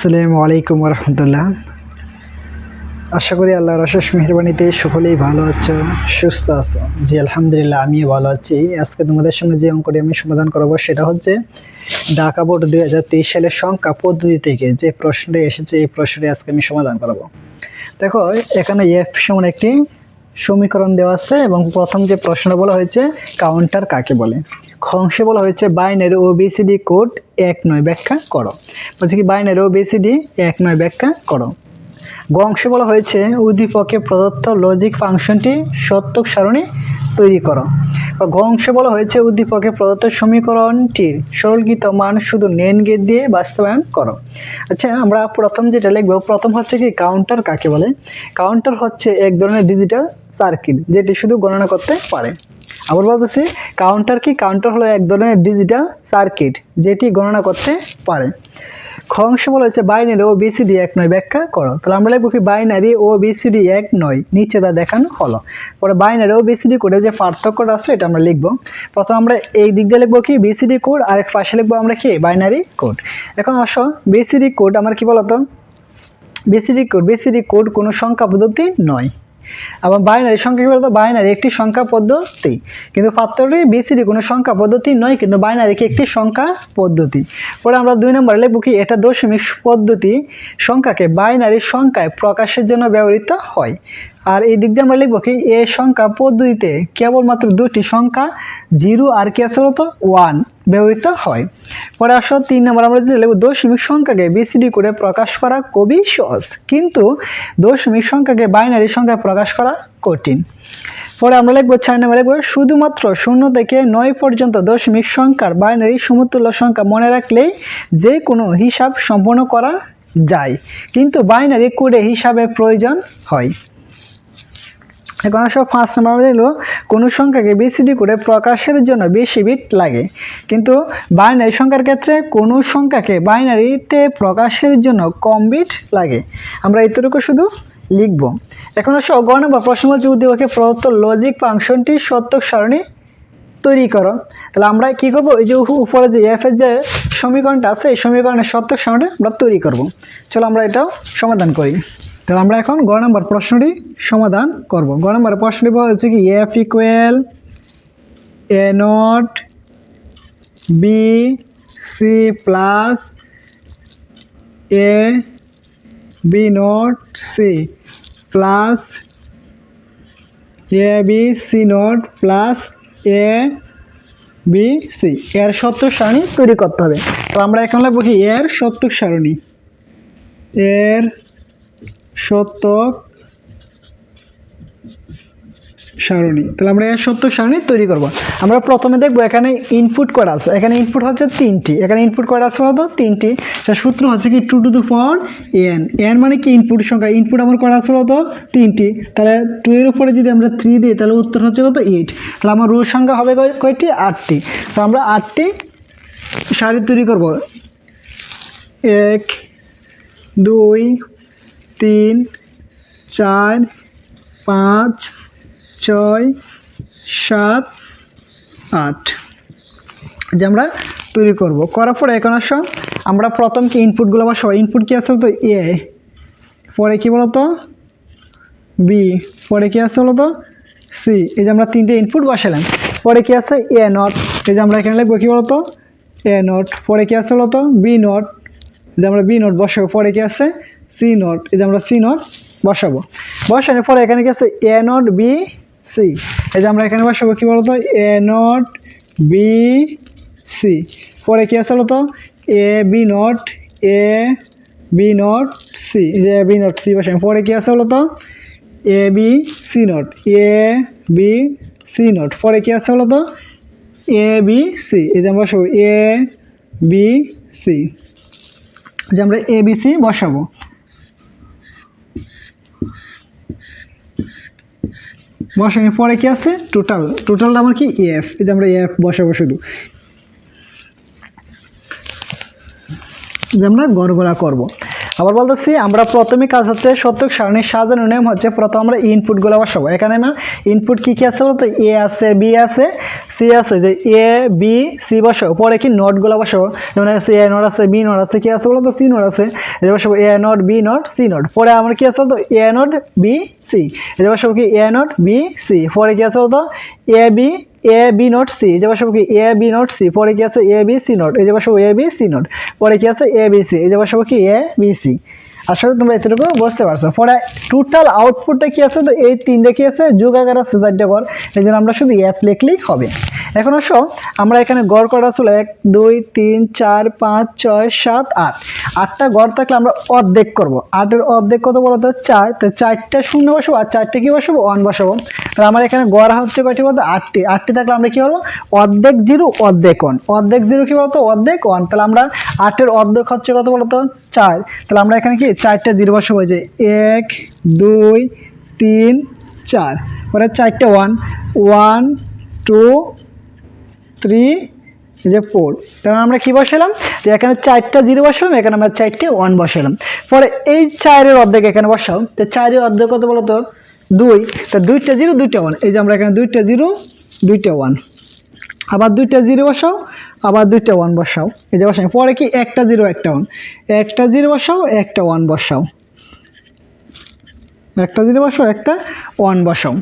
আসসালামু আলাইকুম রহমতুল্লাহ আশা করি আল্লাহর অশেষ মেহরবানিতে সকলেই ভালো আছো, সুস্থ আছো। জি, আলহামদুলিল্লাহ, আমিও ভালো আছি। আজকে তোমাদের সামনে যে অঙ্কটি আমি সমাধান করব সেটা হচ্ছে ঢাকা বোর্ড দুই হাজার তেইশ সালের সংখ্যা পদ্ধতি থেকে যে প্রশ্নটি এসেছে, এই প্রশ্নটি আজকে আমি সমাধান করব। দেখো, এখানে এফ সমান একটি সমীকরণ দেওয়া আছে এবং প্রথম যে প্রশ্ন বলা হয়েছে কাউন্টার কাকে বলে? অংশে বলা হয়েছে বাইনের ও বিসিডি কোড এক নয় ব্যাখ্যা করো। বলছে কি বাইনের ও বিসিডি এক নয় ব্যাখ্যা করো। অংশে বলা হয়েছে উদ্দীপকে প্রদত্ত লজিক ফাংশনটি সত্যক সারণী তৈরি করো। বা অংশে বলা হয়েছে, উদ্দীপকে প্রদত্ত সমীকরণটির সরলকৃত মান শুধু নেন গেট দিয়ে বাস্তবায়ন করো। আচ্ছা আমরা প্রথম যেটা লিখব, প্রথম হচ্ছে কি কাউন্টার কাকে বলে? কাউন্টার হচ্ছে এক ধরনের ডিজিটাল সার্কিট যেটি শুধু গণনা করতে পারে। আবার বলতেছি কাউন্টার কি? কাউন্টার হলো এক ধরনের ডিজিটাল সার্কিট যেটি গণনা করতে পারে। খ অংশ বলা হচ্ছে বাইনারি ও বিসিডি এক নয়, ব্যাখ্যা করো। তাহলে আমরা লিখব কি বাইনারি ও বিসিডি এক নয়, নিচে তা দেখানো হলো। পরে বাইনারি ও বিসিডি কোডে যে পার্থক্যটা আছে, এটা আমরা লিখব। প্রথম আমরা এই দিক দিয়ে লিখব কি বিসিডি কোড আর এক পাশে লিখব আমরা কি বাইনারি কোড এখন আসো বিসিডি কোড আমার কি বলতো? বিসিডি কোড বিসিডি কোড কোনো সংখ্যা পদ্ধতি নয়। আবার বাইনারি সংখ্যা বাইনারি একটি সংখ্যা পদ্ধতি। কিন্তু পাত্রটি বিসিডি কোনো সংখ্যা পদ্ধতি নয়, কিন্তু বাইনারি কি একটি সংখ্যা পদ্ধতি। পরে আমরা দুই নম্বরে লিখব কি, এটা দশমিক পদ্ধতি সংখ্যাকে বাইনারি সংখ্যায় প্রকাশের জন্য ব্যবহৃত হয়। আর এই দিক দিয়ে আমরা লিখব কি, এ সংখ্যা পদ্ধতিতে কেবলমাত্র দুটি সংখ্যা, জিরো আর কি আছে বলতো? ওয়ান ব্যবহৃত হয়। পরে আসো তিন নম্বর, আমরা যে লিখব দশমিক সংখ্যাকে বিসিডি করে প্রকাশ করা খুবই সহজ, কিন্তু দশমিক সংখ্যাকে বাইনারি সংখ্যায় প্রকাশ করা কঠিন। পরে আমরা লিখব ছয় নম্বর, লিখব শুধুমাত্র শূন্য থেকে নয় পর্যন্ত দশমিক সংখ্যার বাইনারি সমতুল্য সংখ্যা মনে রাখলেই যে কোনো হিসাব সম্পন্ন করা যায়, কিন্তু বাইনারি কোডে হিসাবে প্রয়োজন হয়। এখন আসো ফার্স্ট নাম্বার দেখল, কোনো সংখ্যাকে বিসিডি করে প্রকাশের জন্য বেশি বিট লাগে। কিন্তু বাইনারি সংখ্যার ক্ষেত্রে কোনো সংখ্যাকে বাইনারিতে প্রকাশের জন্য কম বিট লাগে। আমরা এতটুকু শুধু লিখব। এখন আসো, গ নম্বর প্রশ্ন হচ্ছে উদ্দীপকে প্রদত্ত লজিক ফাংশনটি সত্যক সারণী তৈরি করো। তাহলে আমরা কি করব? এই যে উপরে যে এফ এর যে সমীকরণটা আছে, এই সমীকরণের সত্যক সারণীটা আমরা তৈরি করব। চলো আমরা এটাও সমাধান করি। তাহলে আমরা এখন গ নম্বর প্রশ্নটি সমাধান করব। গ নম্বর প্রশ্নটি বলছে কি F equal A not B C plus A B not C plus A B C not plus A B C এর সত্যক সারণী তৈরি করতে হবে। তো আমরা এখন লাগবো কি, এর সত্য সারণী। এর সত্যক সারণী। তাহলে আমরা সত্যক সারণী তৈরি করব। আমরা প্রথমে দেখব এখানে ইনপুট করা আছে। এখানে ইনপুট হচ্ছে তিনটি। এখানে ইনপুট করা আছে বলতো তিনটি। তার সূত্র হচ্ছে কি two to the power N N মানে কি ইনপুট সংখ্যা? ইনপুট আমার করা আছে বলতো তিনটি। তাহলে টু এর উপরে যদি আমরা থ্রি দিই, তাহলে উত্তর হচ্ছে কত? এইট তাহলে আমার রোজ সংখ্যা হবে কয়- কয়টি? আটটি। তো আমরা আটটি সারি তৈরি করব। এক, দুই তিন, চার, পাঁচ, ছয়, সাত, আট। যে আমরা তৈরি করব। করার পরে এখন আসো। আমরা প্রথম কি ইনপুটগুলো বসাবো? ইনপুট কি আছে বলতো? এ পরে কি বলতো? বি পরে কি আছে বলতো? সি এই যে আমরা তিনটে ইনপুট বসালাম। পরে কি আছে? এ নট এই যে আমরা এখানে লিখব কি বলতো? এ নট পরে কি আছে বলতো? বি নট যে আমরা বি নোট বসাবো। পরে কি আছে? সি নট, এই যে আমরা সি নোট বসাবো। বসানোর পরে এখানে কি আছে এ নট বি সি। এই যে আমরা এখানে বসাবো, কি বলতো? A not B C. পরে কি আছে বলতো? A B not, A B not C. এই যে বি নট সি বসাবো। পরে কি আছে বলতো? A B C not, A B C not. পরে কি আছে বলতো? A B C. এই যে আমরা বসাবো, এ বি সি। যে আমরা এ বি সি বসাবো। বসানোর পরে কি আছে? টোটাল টোটালটা আমার কি? এফ এই যে আমরা এফ বসাবো শুধু। যে আমরা গড়গড়া করব। আবার বলতেছি, আমরা প্রথমে কাজ হচ্ছে সত্যক সারণীর সাজানোর নিয়ম হচ্ছে, প্রথম আমরা ইনপুটগুলো বসাবো। এখানে আমার ইনপুট কী কী আছে বলতো? এ আছে বি আছে সি আছে, যে এ বি সি বসাবো। পরে কি নোটগুলো বসাবো? যেমন আছে এ নোট আছে বি নোট আছে, কি আছে বলতো? সি নোট আছে। এটা বসাবো A not B not C not পরে আমার কি আছে বলতো? এ নোট বি সি এটা বসাবো কি? এ নোট বি সি পরে কি আছে বলতো? A B A B not C এই যে বসাবো কি? এ বি নোট সি পরে কি আছে? এ বি সি নোট এই যে বসাবো এ বি সি নোট পরে কি আছে? এ বি সি এই যে বসাবো কি? এ বি সি আসলে তোমরা এতটুকু বুঝতে পারছ। পরে টোটাল আউটপুটটা কি আছে? তো এই তিনটে কি আছে? যোগাকার আছে, চারটে ঘর এই জন্য আমরা শুধু অ্যাপ লিখলেই হবে। এখন আসো, আমরা এখানে গড় করা ছিল এক, দুই, তিন, চার, পাঁচ, ছয়, সাত, আট। আটটা গড় থাকলে আমরা অর্ধেক করব। আটের অর্ধেক কত বলতো? চার। তো চারটা শূন্য বসাবো, আর চারটে কি বসাবো? ওয়ান বসাবো। তাহলে আমার এখানে গড় হচ্ছে কয়টি বলতো? আটটি। আটটি থাকলে আমরা কি করব? অর্ধেক জিরো, অর্ধেক ওয়ান অর্ধেক জিরো কি বলতো? অর্ধেক ওয়ান তাহলে আমরা আটের অর্ধেক হচ্ছে কত বলতো? চার। তাহলে আমরা এখানে কি? চারটে জিরো বসাবো যে এক, দুই, তিন, চার। পরে চারটে ওয়ান ওয়ান টু থ্রি যে ফোর তাহলে আমরা কি বসালাম? যে এখানে চারটা জিরো বসালাম, এখানে আমরা চারটে ওয়ান বসালাম। পরে এই চারের অর্ধেক এখানে বসাও। তো চারের অর্ধেক কত বলো তো দুই, তা দুইটা জিরো, দুইটা ওয়ান এই যে আমরা এখানে দুইটা জিরো, দুইটা ওয়ান আবার দুইটা জিরো বসাও, আবার দুইটা ওয়ান বসাও। এই যে বসাই, পরে কি একটা জিরো, একটা ওয়ান একটা জিরো বসাও, একটা ওয়ান বসাও। একটা জিরো বসাও, একটা ওয়ান বসাও।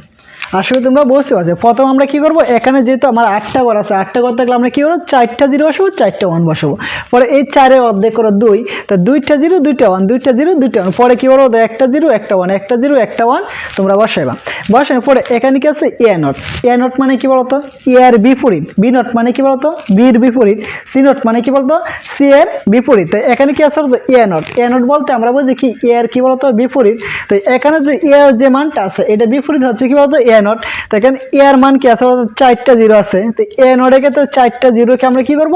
আসলে তোমরা বুঝতে পারছ। প্রথম আমরা কি করব? এখানে যেহেতু আমার আটটা ঘর আছে, আটটা ঘর থাকলে আমরা কি করব? চারটা জিরো বসাবো, চারটা ওয়ান বসাবো। পরে এই চারে অর্ধেক করো দুই, তা দুইটা জিরো, দুইটা ওয়ান দুইটা জিরো, দুইটা ওয়ান পরে কি করব? একটা জিরো, একটা ওয়ান একটা জিরো, একটা ওয়ান তোমরা বসাইবা বসানোর পরে এখানে কি আছে? এ নট এ নট মানে কি বলতো? এ এর বিপরীত। বি নট মানে কি বলতো? বির বিপরীত। সি নট মানে কি বলতো? সি এর বিপরীত। তো এখানে কি আছে? বলতো এ নট এ নট বলতে আমরা বুঝি কি? এ এর কি বলতো? বিপরীত। তো এখানে যে এ যে মানটা আছে, এটা বিপরীত হচ্ছে কি বলতো? এ নট তো এখানে এ এর মান কি আছে? চারটা জিরো আছে। তো এ নটের ক্ষেত্রে চারটা জিরোকে আমরা কি করব?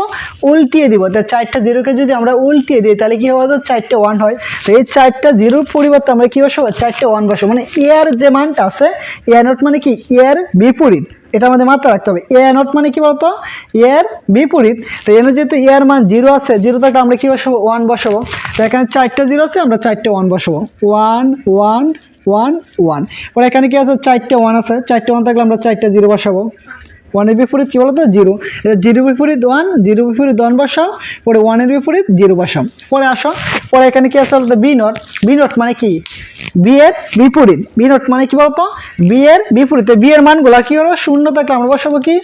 উল্টিয়ে দিব। তো চারটা জিরোকে যদি আমরা উল্টিয়ে দিই, তাহলে কি হবে? চারটে ওয়ান হয়। তো এই চারটা জিরোর পরিবর্তে আমরা কি বসাবো? চারটে ওয়ান বসাবো। মানে এ এর যে মানটা আছে এ নট মানে কি? এ এর বিপরীত। এটা আমাদের মাথায় রাখতে হবে। এ নট মানে কি বলতো? এর বিপরীত। তো এখানে যেহেতু এর মান জিরো আছে জিরো থাকলে আমরা কি বসাবো? ওয়ান বসাবো। তো এখানে চারটে জিরো আছে, আমরা চারটে ওয়ান বসাবো। ওয়ান ওয়ান ওয়ান ওয়ান পরে এখানে কি আছে? চারটে ওয়ান আছে। চারটে ওয়ান থাকলে আমরা চারটে জিরো বসাবো। ওয়ানের বিপরীত কী বলতো? জিরো জিরো বিপরীত ওয়ান জিরো বিপরীত ওয়ান বসাও। পরে ওয়ানের বিপরীত জিরো বসাও। পরে আসো। পরে এখানে কি আছে? বলতো বি নট বি নট মানে কি? বি এর বিপরীত। বি নট মানে কি বলতো? বি এর বিপরীতে। বি এর মানগুলা কী হলো? শূন্য থাকলে আমরা বসাবো কি?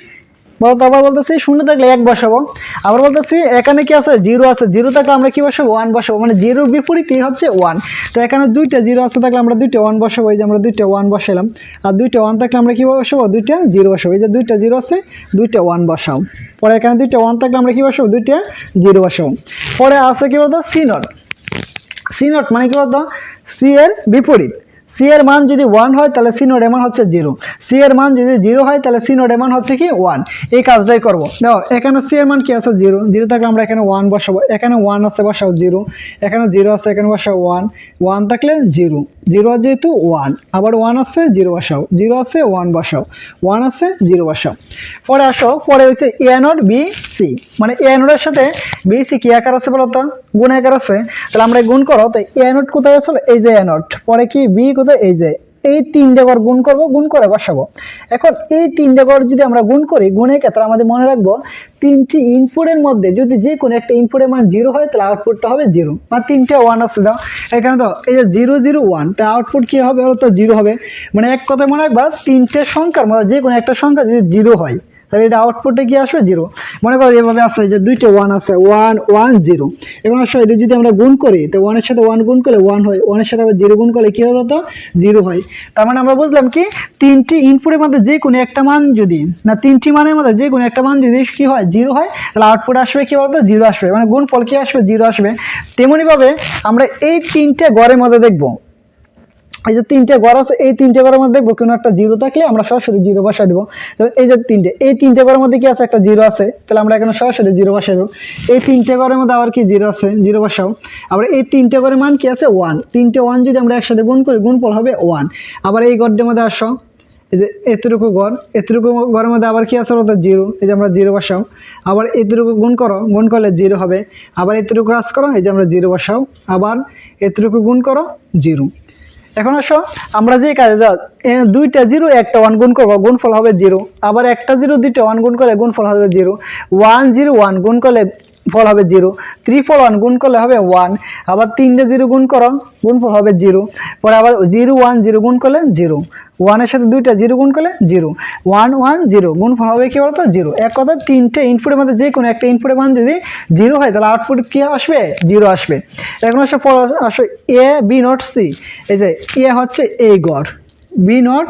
বলতো আবার বলতেছি, শূন্য থাকলে এক বসাবো। আবার বলতেছি, এখানে কি আছে? জিরো আছে। জিরো থাকলে আমরা কি বসাবো? ওয়ান বসাবো। মানে জিরোর বিপরীতই হচ্ছে ওয়ান। তো এখানে দুইটা জিরো আছে থাকলে আমরা দুইটা ওয়ান বসাবো। এই যে আমরা দুইটা ওয়ান বসালাম আর দুইটা ওয়ান থাকলে আমরা কি বসাবো? দুইটা জিরো বসাবো। এই যে দুইটা জিরো আছে, দুইটা ওয়ান বসাও। পরে এখানে দুইটা ওয়ান থাকলে আমরা কি বসাবো? দুইটা জিরো বসাবো পরে আছে কি বলতো? C not. সি নট মানে কি বলতো? সি এর বিপরীত। সি এর মান যদি ওয়ান হয়, তাহলে সি নোট এমান হচ্ছে জিরো সি এর মান যদি জিরো হয়, তাহলে সি নোট এমান হচ্ছে কি ওয়ান এই কাজটাই করব। দেখো, এখানে সি এর মান কি আছে? জিরো জিরো থাকলে আমরা এখানে ওয়ান বসাবো। এখানে ওয়ান আছে, বসাও জিরো এখানে জিরো আছে, এখানে বসাও ওয়ান ওয়ান থাকলে জিরো জিরো যেহেতু ওয়ান আবার ওয়ান আছে জিরো বসাও। জিরো আছে ওয়ান বসাও। ওয়ান আছে জিরো বসাও। পরে আসো, পরে হচ্ছে এ নট বি সি মানে এ নোটের সাথে বি সি কি আকার আছে বলতো গুণ আকার আছে। তাহলে আমরা গুণ করো তো এ নোট কোথায় আসলে এই যে এ নোট পরে কি বি কোথায়? এই যে, এই তিনটে ঘর গুণ করব, গুণ করে বসাবো। এখন এই তিনটে ঘর যদি আমরা গুণ করি, গুণের ক্ষেত্রে আমাদের মনে রাখব, তিনটি ইনপুটের মধ্যে যদি যে কোনো একটা ইনপুটের মান জিরো হয়, তাহলে আউটপুটটা হবে জিরো বা তিনটে ওয়ান আছে, দাও। এখানে তো এই যে জিরো জিরো ওয়ান তা আউটপুট কি হবে? ওর তো জিরো হবে। মানে এক কথায় মনে রাখবা, তিনটে সংখ্যার মধ্যে যে কোনো একটা সংখ্যা যদি জিরো হয় তাহলে এটা আউটপুটে কি আসবে? জিরো মনে করো এভাবে আসছে যে দুইটা ওয়ান আছে ওয়ান ওয়ান জিরো এখন আসলে এটা যদি আমরা গুণ করি, তো ওয়ানের সাথে ওয়ান গুণ করলে ওয়ান হয় ওয়ানের সাথে আবার জিরো গুণ করলে কি হবে তো জিরো হয়। তার মানে আমরা বুঝলাম কি, তিনটি ইনপুটের মধ্যে যে কোনো একটা মান যদি, না, তিনটি মানের মধ্যে যে কোনো একটা মান যদি কি হয় জিরো হয়, তাহলে আউটপুট আসবে কি বলতো? জিরো আসবে। মানে গুণ ফল কি আসবে? জিরো আসবে। তেমনিভাবে আমরা এই তিনটে গড়ের মধ্যে দেখব। এই যে তিনটে ঘর আছে, এই তিনটে ঘরের মধ্যে দেখব কোনো একটা জিরো থাকলে আমরা সরাসরি জিরো বসাই দেবো। এই যে তিনটে, এই তিনটে ঘরের মধ্যে কি আছে একটা জিরো আছে? তাহলে আমরা এখানে সরাসরি জিরো বসাই দেবো। এই তিনটে ঘরের মধ্যে আবার কি জিরো আছে? জিরো বসাও। আবার এই তিনটে ঘরের মান কি আছে? ওয়ান তিনটে ওয়ান যদি আমরা একসাথে গুণ করি, গুণফল হবে ওয়ান আবার এই গড়ের মধ্যে আসো, এই যে এতটুকু গড় এতটুকু গড়ের মধ্যে আবার কি আছে বলতো? জিরো এই যে আমরা জিরো বসাও। আবার এতটুকু গুণ করো, গুণ করলে জিরো হবে। আবার এতটুকু কাজ করো, এই যে আমরা জিরো বসাও। আবার এতটুকু গুণ করো জিরো এখন আসো, আমরা যে কাজে দুইটা জিরো, একটা ওয়ান গুণ করব, গুণফল হবে জিরো। আবার একটা জিরো, দুইটা ওয়ান গুণ করলে গুণফল হবে জিরো। ওয়ান জিরো ওয়ান গুণ করলে ফল হবে জিরো। থ্রি ত্রিফল ওয়ান গুণ করলে হবে ওয়ান আবার তিনটে জিরো গুণ করো, গুণফল হবে জিরো। পরে আবার জিরো ওয়ান জিরো গুণ করলে জিরো। ওয়ানের সাথে দুইটা জিরো গুণ করলে জিরো। One one zero. গুণফল হবে কি বলতো? জিরো। এক কথা, তিনটে ইনপুটের মধ্যে যে কোনো একটা ইনপুটের মান যদি জিরো হয়, তাহলে আউটপুট কি আসবে? জিরো আসবে। এখন আসে পর আসে এ বি নট সি এই যে এ হচ্ছে এই গড়। বি নট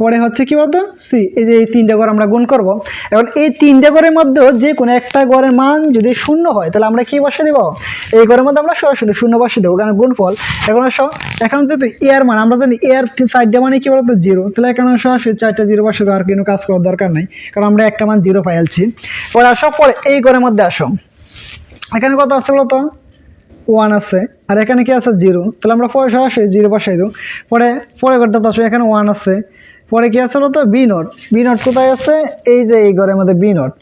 পরে হচ্ছে কি বলতো? সি এই যে এই তিনটা গড় আমরা গুণ করব। এখন এই তিনটা গড়ের মধ্যেও যে কোনো একটা গড়ের মান যদি শূন্য হয়, তাহলে আমরা কি বসে দেবো? এই ঘরের মধ্যে আমরা সরাসরি শূন্য বসে দেবো, কারণ গুণফল। এখন আসো, এখন যেহেতু এর মান, আমরা জানি এর সাইডটা মানে কি বলতো? জিরো তাহলে এখানে সরাসরি চারটা জিরো বসে আর কোনো কাজ করার দরকার নেই, কারণ আমরা একটা মান জিরো পাইলছি পরে আসো, পরে এই ঘরের মধ্যে আসো। এখানে কত আছে বলতো? ওয়ান আছে, আর এখানে কি আছে? জিরো তাহলে আমরা পরে সরাসরি জিরো বসাই দেবো। পরে পরে ঘরটা তো আসবে এখানে ওয়ান আছে। পরে কি আছে বলতো? বি নোট বি নোট কোথায় আছে? এই যে এই ঘরের মধ্যে বি নোট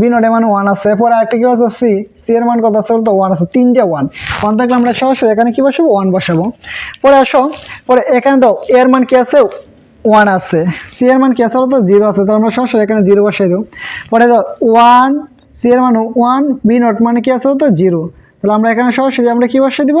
বি নোটের মান ওয়ান আছে। পরে আরেকটা কি আছে? সি সি এর মান কত আছে বলতো? ওয়ান আছে। তিনটে ওয়ান ওয়ান থাকলে আমরা সরাসরি এখানে কি বসাবো? ওয়ান বসাবো। পরে আসো। পরে এখানে তো এর মান কি আছে? ওয়ান আছে। সি এর মান কি আছে বলতো? জিরো আছে। তাহলে আমরা সরাসরি এখানে জিরো বসাই দেবো। পরে তো ওয়ান সি এর মান ওয়ান বি নোট মানে কি আছে বলতো? জিরো তাহলে আমরা এখানে সরাসরি আমরা কি বসিয়ে দিব?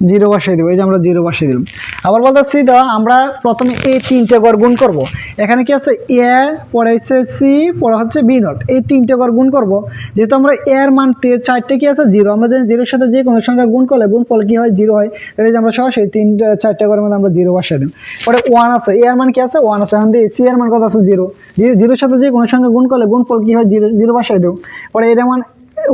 জিরো বসিয়ে দিব, এই যে আমরা জিরো বসিয়ে দিলাম। আবার বলতেছি তো আমরা প্রথমে এই তিনটে গড় গুণ করব। এখানে কি আছে? এ পরে হচ্ছে সি, পরে হচ্ছে বি নট। এই তিনটে গড় গুণ করব। যেহেতু আমরা এর মান চারটে কি আছে? জিরো। আমরা যদি জিরোর সাথে যে কোনো সংখ্যা গুণ করলে গুণ ফল কি হয়? জিরো হয়। তাহলে এই যে আমরা সরাসরি তিনটে, চারটে গড়ের মধ্যে আমরা জিরো বসিয়ে দিই পরে ওয়ান আছে। এ এর মান কি আছে? ওয়ান আছে। এখন দিয়ে সি এর মান কত আছে? জিরো। জিরোর সাথে যে কোনো সংখ্যা গুণ করলে গুণ ফল কি হয়? জিরো জিরো বসাই দেবো পরে এর মান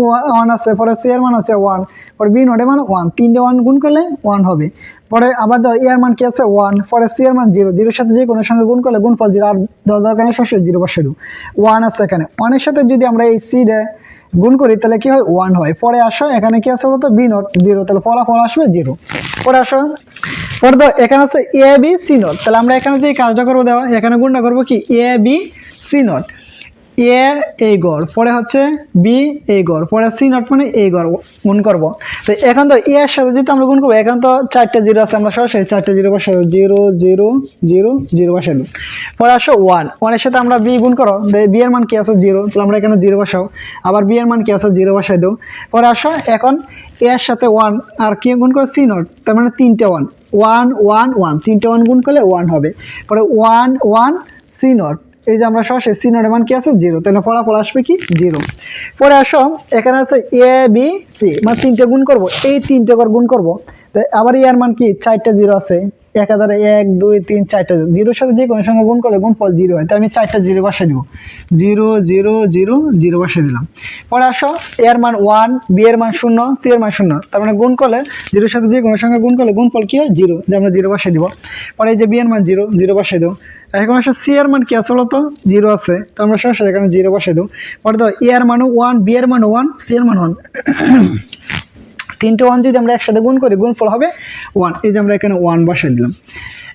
ওয়ান আছে, পরে মান আছে ওয়ান পরে বি নোটের মান ওয়ান তিনটে ওয়ান গুণ করলে ওয়ান হবে। পরে আবার দাও এর মান কি আছে? ওয়ান পরে সি এর মান জিরো জিরোর সাথে যে কোনো সঙ্গে গুণ করলে গুণ ফল জিরো আর দশ দরকার নেই সরাসরি জিরো বসে দেবো ওয়ান আছে এখানে। ওয়ানের সাথে যদি আমরা এই সি ডে গুণ করি, তাহলে কি হয়? ওয়ান হয়। পরে আসো, এখানে কি আছে বলতো? বি নোট জিরো তাহলে ফলাফল আসবে জিরো পরে আসো, পরে তো এখানে আছে এ বি সি নোট তাহলে আমরা এখানে যে কাজটা করব দেওয়া, এখানে গুণটা করব কি? A B C not A এই গড়, পরে হচ্ছে বি এই গড়, পরে সি নট মানে এই গড়, গুণ করব। তো এখন তো এ এর সাথে যদি আমরা গুণ করব, এখন তো চারটে জিরো আছে, আমরা সরাসরি চারটে জিরো দেবো। জিরো জিরো জিরো জিরো বসাই দেবো। পরে আসো ওয়ান, ওয়ানের সাথে আমরা বি গুণ করো বি এর মান কি আছে? জিরো, তাহলে আমরা এখানে জিরো বসাও। আবার বি এর মান কি আছে? জিরো বসাই দেবো। পরে আসো, এখন এ এর সাথে ওয়ান, আর কি গুণ করো? সি নট, তার মানে তিনটে ওয়ান। ওয়ান ওয়ান ওয়ান, তিনটে ওয়ান গুণ করলে ওয়ান হবে। পরে ওয়ান ওয়ান, সি নট এই যে আমরা সহসে নোটের মান কি আছে? জিরো। তাহলে ফলাফল আসবে কি? জিরো। পরে আসো, এখানে আছে এ বি সি মানে তিনটে গুণ করব। এই তিনটে করে গুণ করব। তাই আবার ইয়ার মান কি? চারটা জিরো আছে। এক হাজারে এক, দুই, তিন, চারটা জিরোর সাথে যে কোনো সঙ্গে গুণ করলে গুণ ফল জিরো হয়, তাই আমি চারটা জিরো বসে দিব। জিরো জিরো জিরো জিরো বসে দিলাম। পরে আসো এ এর মান ওয়ান বি এর মান শূন্য সি এর মান শূন্য। তার মানে গুণ করলে জিরোর সাথে যে কোনো সঙ্গে গুণ করলে গুণ ফল কি হয়? জিরো। যে আমরা জিরো বসে দিব। পরে এই যে বি এর মান জিরো জিরো বসে দেবো এখন আসো সি এর মান কি আছে বলতো? জিরো আছে। তো আমরা সরাসরি এখানে জিরো বসে দেবো পরে তো এ এর মানও ওয়ান বি এর মান ওয়ান সি এর মান ওয়ান তিনটে ওয়ান যদি আমরা একসাথে গুণ করি, গুণফল হবে ওয়ান এই যে আমরা এখানে ওয়ান বসাই দিলাম।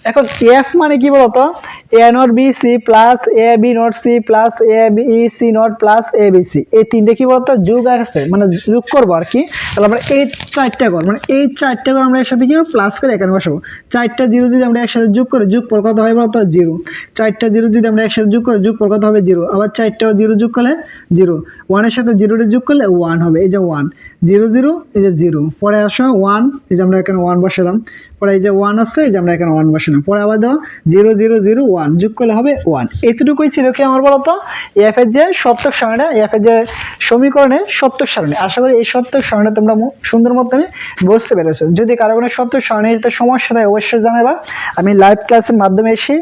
এখন এফ মানে কি বলতো? A not B C plus A B not C plus A B C not plus A B C এই তিনটে কি বলতো? যোগ আছে মানে যোগ করব আর কি। তাহলে আমরা এই চারটা কর মানে এই চারটা কর আমরা একসাথে কি প্লাস করে এখানে বসাবো। চারটা জিরো যদি আমরা একসাথে যোগ করি, যোগ পর কত হয় বলতো? জিরো। চারটা জিরো যদি আমরা একসাথে যোগ করি, যোগ পর কত হবে? জিরো। আবার চারটা জিরো যোগ করলে জিরো। ওয়ানের সাথে জিরোটা যোগ করলে ওয়ান হবে। এই যে ওয়ান জিরো জিরো, এই যে জিরো। পরে আসো ওয়ান এই যে আমরা এখানে ওয়ান বসালাম। পরে এই যে ওয়ান আছে, এই যে আমরা এখানে ওয়ান বসালাম পরে আবার দাও জিরো জিরো জিরো ওয়ান যোগ করলে হবে ওয়ান এতটুকুই ছিল কি আমার বলতো? এফ এর যে সত্যক সারণীটা এফ এর যে সমীকরণে সত্যক সারণী। আশা করি এই সত্যক সারণী তোমরা সুন্দর মতনে বুঝতে পেরেছ। যদি কারও কোনো সত্যক সারণীতে সমস্যা থাকে, অবশ্যই জানাবা। আমি লাইভ ক্লাসের মাধ্যমে এসে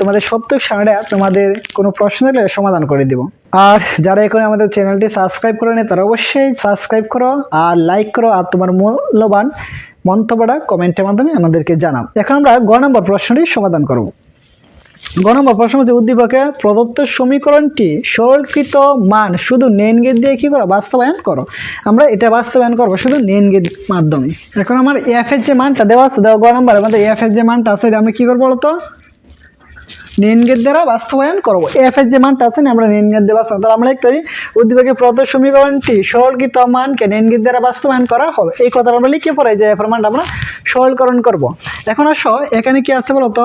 তোমাদের সত্যক সারণীটা তোমাদের কোনো প্রশ্ন থাকলে সমাধান করে দিব। আর যারা এখন আমাদের চ্যানেলটি সাবস্ক্রাইব করে নেয় তারা অবশ্যই সাবস্ক্রাইব করো আর লাইক করো। আর তোমার মূল্যবান মন্তব্যটা কমেন্টের মাধ্যমে আমাদেরকে জানাও। এখন আমরা গ নম্বর প্রশ্নটি সমাধান করব। গ নম্বর প্রশ্ন হচ্ছে উদ্দীপকে প্রদত্ত সমীকরণটি সরলকৃত মান শুধু নেন গেট দিয়ে কী করো? বাস্তবায়ন করো। আমরা এটা বাস্তবায়ন করব শুধু নেন গেট মাধ্যমে। এখন আমার এফ এর যে মানটা দেওয়া আছে, দেওয়া গ নম্বর আমাদের এফ এর যে মানটা আছে, এটা আমি কী করব বলতো? নিনগেট দ্বারা বাস্তবায়ন করব। এফ এর যে মানটা আছে না, আমরা নিনগের দিয়ে বাস্তবায়ন তাহলে আমরা একটা উদ্দীপকের প্রথম সমীকরণটি সরলকৃত মানকে নিনগের দ্বারা বাস্তবায়ন করা হলো এই কথাটা আমরা লিখে পড়াই যে এফ এর মানটা আমরা সরলকরণ করব। এখন আসো, এখানে কি আছে বলতো?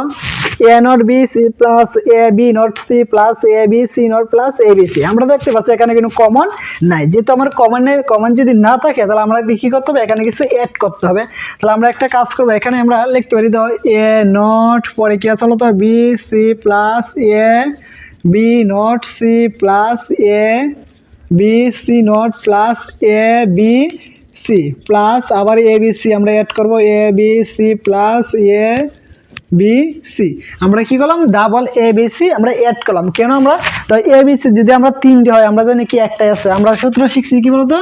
A not B C plus A B not C plus A B C not plus A B C আমরা দেখতে পাচ্ছি এখানে কিন্তু কমন নাই। যেহেতু আমার কমন কমন যদি না থাকে, তাহলে আমরা কি করতে হবে? এখানে কিছু অ্যাড করতে হবে। তাহলে আমরা একটা কাজ করব। এখানে আমরা লিখতে পারি তো এ নট পরে কি আছে বলতো B C plus A B not C plus A B C not plus A B C plus আবার এ বি সি আমরা অ্যাড করব। A B C plus A B, C. আমরা কি করলাম? ডাবল এ, বি, সি আমরা add করলাম। কেন আমরা? তো এ, বি, সি যদি আমরা তিনটে হয়, আমরা জানি কি একটাই আছে। আমরা সূত্র শিখছি কি বলতো?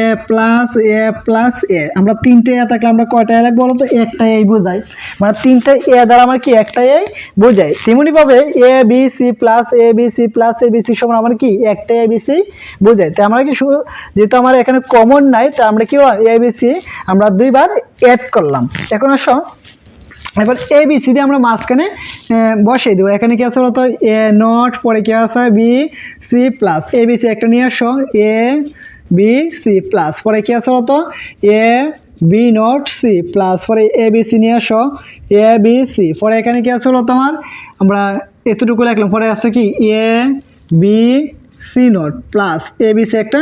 A plus A plus A. আমরা তিনটে এ থাকলে আমরা কয়টা এ লাগবো বলতো? একটা এই বোঝাই মানে তিনটে এ দ্বারা আমার কি একটা এই বোঝাই তেমনিভাবে A, B, C plus A, B, C plus A, B, C সমান আমার কি একটা এ, বি, সি বোঝাই তাই আমরা কি যেহেতু আমার এখানে কমন নাই তা আমরা কি এ, বি, সি আমরা দুইবার অ্যাড করলাম। এখন আসো। এবার এ বি সি ডি আমরা মাঝখানে বসিয়ে দেবো। এখানে কি আছে বলতো? এ নট পরে কি আছে? B C plus A B C একটা নিয়ে আসো। এ বি সি প্লাস পরে কি আছে বলতো? A B not C plus পরে এ বি সি নিয়ে আসো। এ বি সি পরে এখানে কি আছে বলতো আমার? আমরা এতটুকু লিখলাম। পরে আছে কি? A B C not plus ABC একটা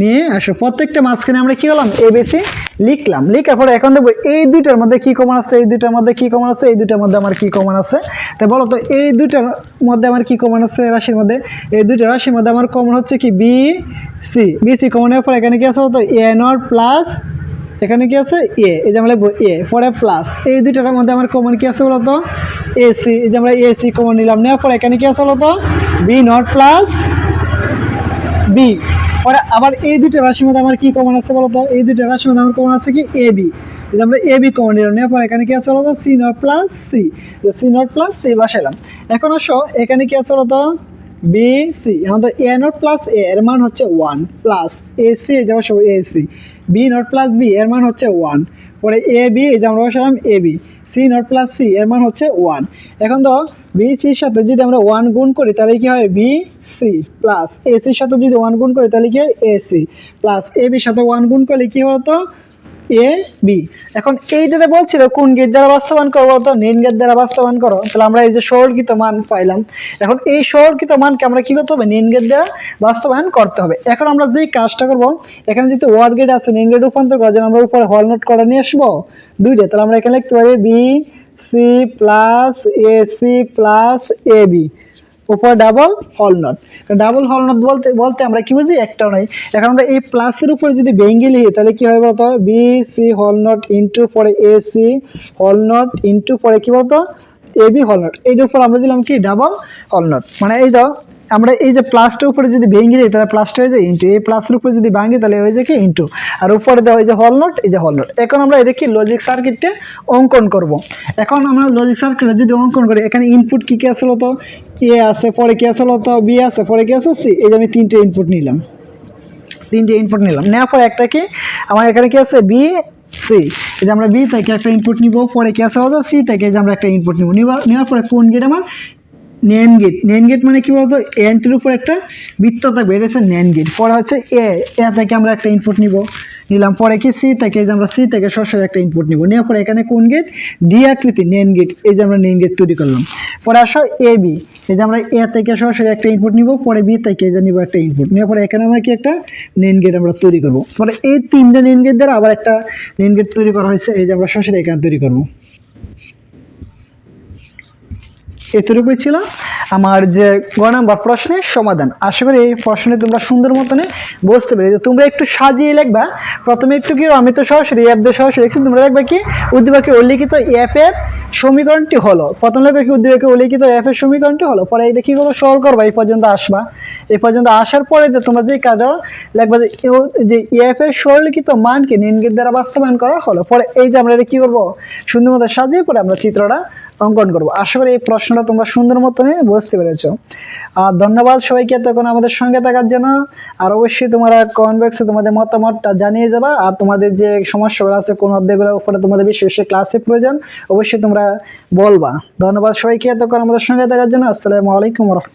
নিয়ে আসো। প্রত্যেকটা মাঝখানে আমরা কি করলাম? এবিসি লিখলাম। লিখার পরে এখন দেখব এই দুইটার মধ্যে কী কমন আছে, এই দুইটার মধ্যে কী কমন আছে, এই দুইটার মধ্যে আমার কী কমন আছে? তাই বলো তো, এই দুইটার মধ্যে আমার কী কমন আছে রাশির মধ্যে? এই দুইটা রাশির মধ্যে আমার কমন হচ্ছে কি বি সি বি সি কমনের পর এখানে কি আছে বলতো এ নট প্লাস এখানে কি আছে? এ এই যে আমরা লিখব এ পরে প্লাস এই দুইটার মধ্যে আমার কমন কি আছে বলতো এসি এই যে আমরা এসি কমন নিলাম, নেওয়ার পর এখানে কি আছে বলতো বি নট প্লাস বি পরে আবার এই দুটো রাশির মধ্যে আমার কি কমন আছে বলতো এই দুটো রাশির মধ্যে আমার কমন আছে কি? এ বি আমরা এ বি কমন নিলাম, নেওয়ার এখানে কি আছে বলতো C not plus C C not plus C বসাইলাম। এখন আসো, এখানে কি আছে বলতো বি সি এখন তো এ নট প্লাস এ এর মান হচ্ছে ওয়ান প্লাস এ সি যে বসাবো A C B not plus B এর মান হচ্ছে ওয়ান পরে এ বি এই যে আমরা বসালাম A B C not plus C এর মান হচ্ছে ওয়ান এখন তো বি সির সাথে যদি আমরা ওয়ান গুণ করি, তাহলে কি হয়? বি সি প্লাস এ সির সাথে যদি ওয়ান গুণ করি, তাহলে কি হয়? এসি প্লাস এ বির সাথে ওয়ান গুণ করলে কি হতো এ বি এখন এইটাতে বলছিল, কোন গেট দ্বারা বাস্তবায়ন করব তো নেন গেট দ্বারা বাস্তবায়ন করো। তাহলে আমরা এই যে সরলকৃত মান পাইলাম। এখন এই সরলকৃত মানকে আমরা কি করতে হবে? নেন গেট দ্বারা বাস্তবায়ন করতে হবে। এখন আমরা যেই কাজটা করব, এখানে যেহেতু ওয়ার্ড গেট আছে নেন গেট রূপান্তর করার জন্য আমরা উপরে হল নোট করে নিয়ে আসব? দুইটা। তাহলে আমরা এখানে লিখতে পারি B C plus A C plus A B উপর ডাবল হল নট ডাবল হল নট বলতে বলতে আমরা কি বুঝি? একটাও নাই এখন আমরা এই প্লাসের উপরে যদি ভেঙ্গে লিখি, তাহলে কি হবে বলতো? বি সি হল নট ইন্টু পরে এ সি হল নট ইন্টু পরে কি বলতো? এ বি হল নট এইটার উপর আমরা দিলাম কি? ডাবল হল নট মানে এই দাও আমরা এই যে প্লাসটার উপরে যদি ভেঙে দিই, তাহলে প্লাসটা হয়ে যায় ইন্টু এই প্লাসের উপরে যদি ভাঙি, তাহলে হয়ে যায় কি? ইন্টু আর উপরে দেওয়া যে হল নোট এই যে হল নোট এখন আমরা এটা কি? লজিক সার্কিটটা অঙ্কন করব। এখন আমরা লজিক সার্কিটে যদি অঙ্কন করি, এখানে ইনপুট কী, কি আসলো তো এ আছে, পরে কি আসলো তো বি আছে, পরে কি আছে? সি এই যে আমি তিনটে ইনপুট নিলাম। তিনটে ইনপুট নিলাম। নেওয়ার পর একটা কি? আমার এখানে কি আছে? বি সি, এই যে আমরা বি থেকে একটা ইনপুট নিব, পরে কি আছে সি থেকে যে আমরা একটা ইনপুট নিব। নেওয়ার পরে কোন গেট আমার? নেন গেট নেন গেট মানে কি বলতো? এনটির উপর একটা বৃত্ত থাকবে, এটা হচ্ছে নেন গেট পরে হচ্ছে এ এ থেকে আমরা একটা ইনপুট নিব। নিলাম। পরে কি? সি থেকে, এই যে আমরা সি থেকে সরাসরি একটা ইনপুট নিব। নেওয়ার পরে এখানে কোন গেট ডি আকৃতি নেন গেট এই যে আমরা নেন গেট তৈরি করলাম। পরে আসো এ বি এই যে আমরা এ থেকে সরাসরি একটা ইনপুট নিব, পরে বি থেকে এই যে নিব একটা ইনপুট নেওয়ার পরে এখানে আমরা কি একটা নেন গেট আমরা তৈরি করব। পরে এই তিনটা নেন গেট দ্বারা আবার একটা নেন গেট তৈরি করা হয়েছে। এই যে আমরা সরাসরি এখানে তৈরি করব। এতটুকুই ছিল আমার যে গ নাম্বার প্রশ্নের সমাধান। আশা করি এই প্রশ্নে তোমরা সুন্দর মতনে বুঝতে পেরেছ। তোমরা একটু সাজিয়ে লিখবা। প্রথমে একটু কি, আমি তো সরাসরি অ্যাপ দিয়ে সরাসরি লিখছি। তোমরা লিখবা কি উদ্দীপকে উল্লিখিত অ্যাপের সমীকরণটি হলো। প্রথম লেখা কি উদ্দীপকে উল্লিখিত অ্যাপের সমীকরণটি হলো। পরে এটা কি করব? সরল করবা। এই পর্যন্ত আসবা। এই পর্যন্ত আসার পরে যে তোমরা যে কাজ লিখবা যে অ্যাপের সরলিখিত মানকে নিনগের দ্বারা বাস্তবায়ন করা হলো। পরে এই যে আমরা এটা কি করব? সুন্দর মতো সাজিয়ে পরে আমরা চিত্রটা অঙ্কন করব। আশা করি এই প্রশ্নটা তোমরা সুন্দর মতনে বুঝতে পেরেছ। আর ধন্যবাদ সবাইকে তখন আমাদের সঙ্গে থাকার জন্য। আর অবশ্যই তোমরা কমেন্ট বক্সে তোমাদের মতামতটা জানিয়ে যাবা। আর তোমাদের যে সমস্যাগুলো আছে, কোন অধ্যায়গুলোর উপরে তোমাদের বেশি বেশি ক্লাসে প্রয়োজন, অবশ্যই তোমরা বলবা। ধন্যবাদ সবাইকে তখন আমাদের সঙ্গে থাকার জন্য। আসসালামু আলাইকুম